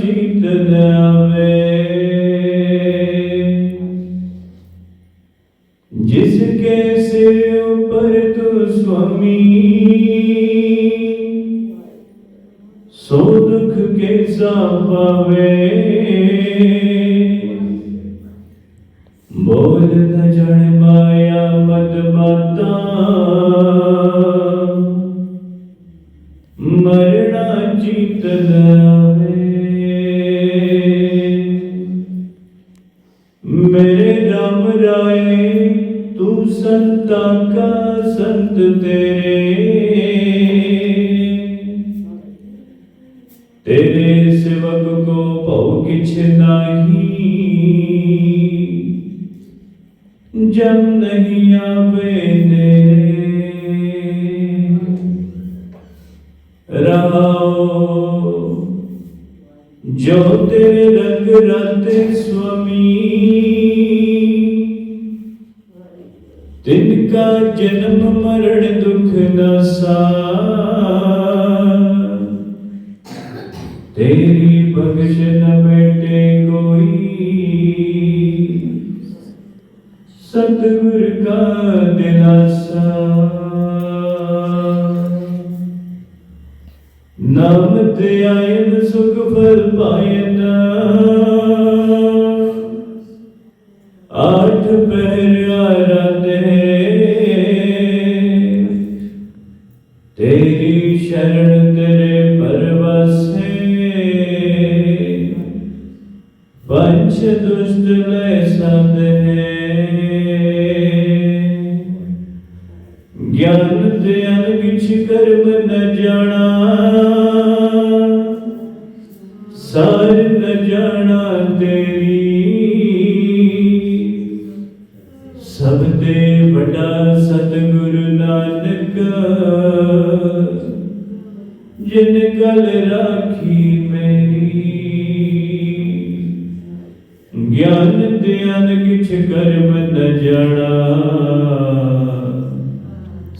ਚੀਤ ਨ ਆਵੇ ਜਿਸ ਕੇ ਸਿਰ ਉਪਰ ਤੂੰ ਸੁਆਮੀ ਸੋ ਦੁਖ ਕੇ ਸਾ ਪਾਵੇ ਬੋਲ ਨ ਜਾਣੇ ਮਾਇਆ ਮਦ ਮਾਤਾ ਮਰਣਾ ਚਿਤ ਨ ਮੇਰੇ ਰਾਮ ਰਾਏ, ਤੂੰ ਸੰਤਾ ਕਾ ਸੰਤ ਤੇਰੇ। ਤੇਰੇ ਸੇਵਕ ਕੋ ਭਉ ਕਿਛ ਨਾਹੀ। ਜਮ ਨਹੀਂ ਆਵੇ ਨੇਰੇ। ਜੋ ਤੇਰੇ ਰੰਗ ਰਤੇ ਸੁਆਮੀ। ਤਿਨ ਕਾ ਜਨਮ ਮਰਨ ਦੁਖ ਨਸਾ। ਤੇਰੀ ਬਖਸ਼ ਨ ਬੇਟੇ ਕੋਈ। ਸਤਿਗੁਰ ਕਾ ਦਿਲਾਸਾ। ਨਾਮ ਤੇ ਆਇਨ ਸੁਖ ਫਲ ਪਾਇਨ। ਆਠ ਪਹਿਰਿਆ ਰਤੇ ਤੇਰੀ ਸ਼ਰਨ ਤੇਰੇ ਪਰਵਾਸੇ। ਪੰਚ ਦੁਸ਼ਟ ਲੈ ਸਾਧੇ ਗਿਆਨ ਧਿਆਨ ਵਿਚ ਕਰਮ ਨ ਜਾਣਾ। ਸਾਰ ਨ ਜਾਣਾ ਤੇਰੀ। ਸਭ ਤੇ ਵੱਡਾ ਸਤਿਗੁਰੂ ਨਾਨਕ, ਜਿਨ ਗਲ ਰਾਖੀ ਮੇਰੀ। ਗਿਆਨ ਧਿਆਨ ਕਿਛ ਕਰਮ ਨ ਜਾਣਾ।